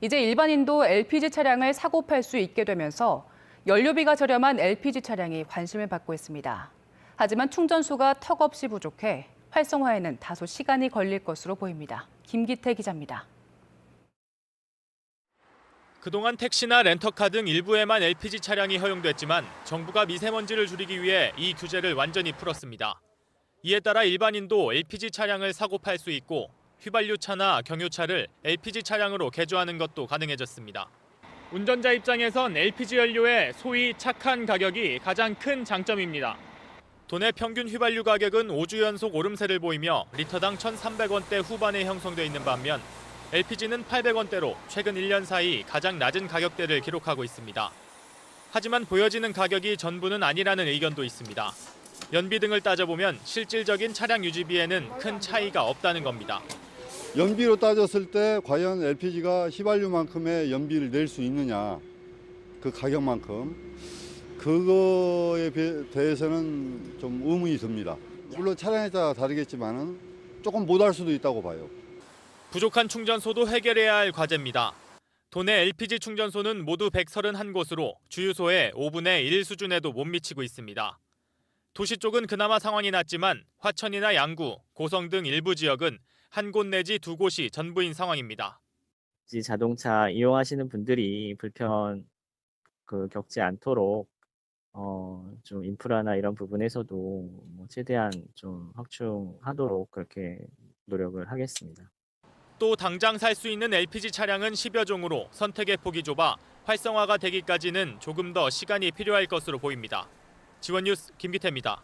이제 일반인도 LPG 차량을 사고 팔 수 있게 되면서 연료비가 저렴한 LPG 차량이 관심을 받고 있습니다. 하지만 충전소가 턱없이 부족해 활성화에는 다소 시간이 걸릴 것으로 보입니다. 김기태 기자입니다. 그동안 택시나 렌터카 등 일부에만 LPG 차량이 허용됐지만 정부가 미세먼지를 줄이기 위해 이 규제를 완전히 풀었습니다. 이에 따라 일반인도 LPG 차량을 사고 팔 수 있고 휘발유차나 경유차를 LPG 차량으로 개조하는 것도 가능해졌습니다. 운전자 입장에선 LPG 연료의 소위 착한 가격이 가장 큰 장점입니다. 도내 평균 휘발유 가격은 5주 연속 오름세를 보이며 리터당 1,300원대 후반에 형성돼 있는 반면 LPG는 800원대로 최근 1년 사이 가장 낮은 가격대를 기록하고 있습니다. 하지만 보여지는 가격이 전부는 아니라는 의견도 있습니다. 연비 등을 따져보면 실질적인 차량 유지비에는 큰 차이가 없다는 겁니다. 연비로 따졌을 때 과연 LPG가 휘발유만큼의 연비를 낼 수 있느냐 그 가격만큼 그거에 비- 대해서는 좀 의문이 듭니다. 물론 차량에 따라 다르겠지만은 조금 못할 수도 있다고 봐요. 부족한 충전소도 해결해야 할 과제입니다. 도내 LPG 충전소는 모두 131곳으로 주유소의 5분의 1 수준에도 못 미치고 있습니다. 도시 쪽은 그나마 상황이 낫지만 화천이나 양구, 고성 등 일부 지역은 한 곳 내지 두 곳이 전부인 상황입니다. 이 자동차 이용하시는 분들이 불편 그 겪지 않도록 어, 좀 인프라나 이런 부분에서도 뭐 최대한 좀 확충하도록 그렇게 노력을 하겠습니다. 또 당장 살 수 있는 LPG 차량은 10여 종으로 선택의 폭이 좁아 활성화가 되기까지는 조금 더 시간이 필요할 것으로 보입니다. 지원 뉴스 김기태입니다.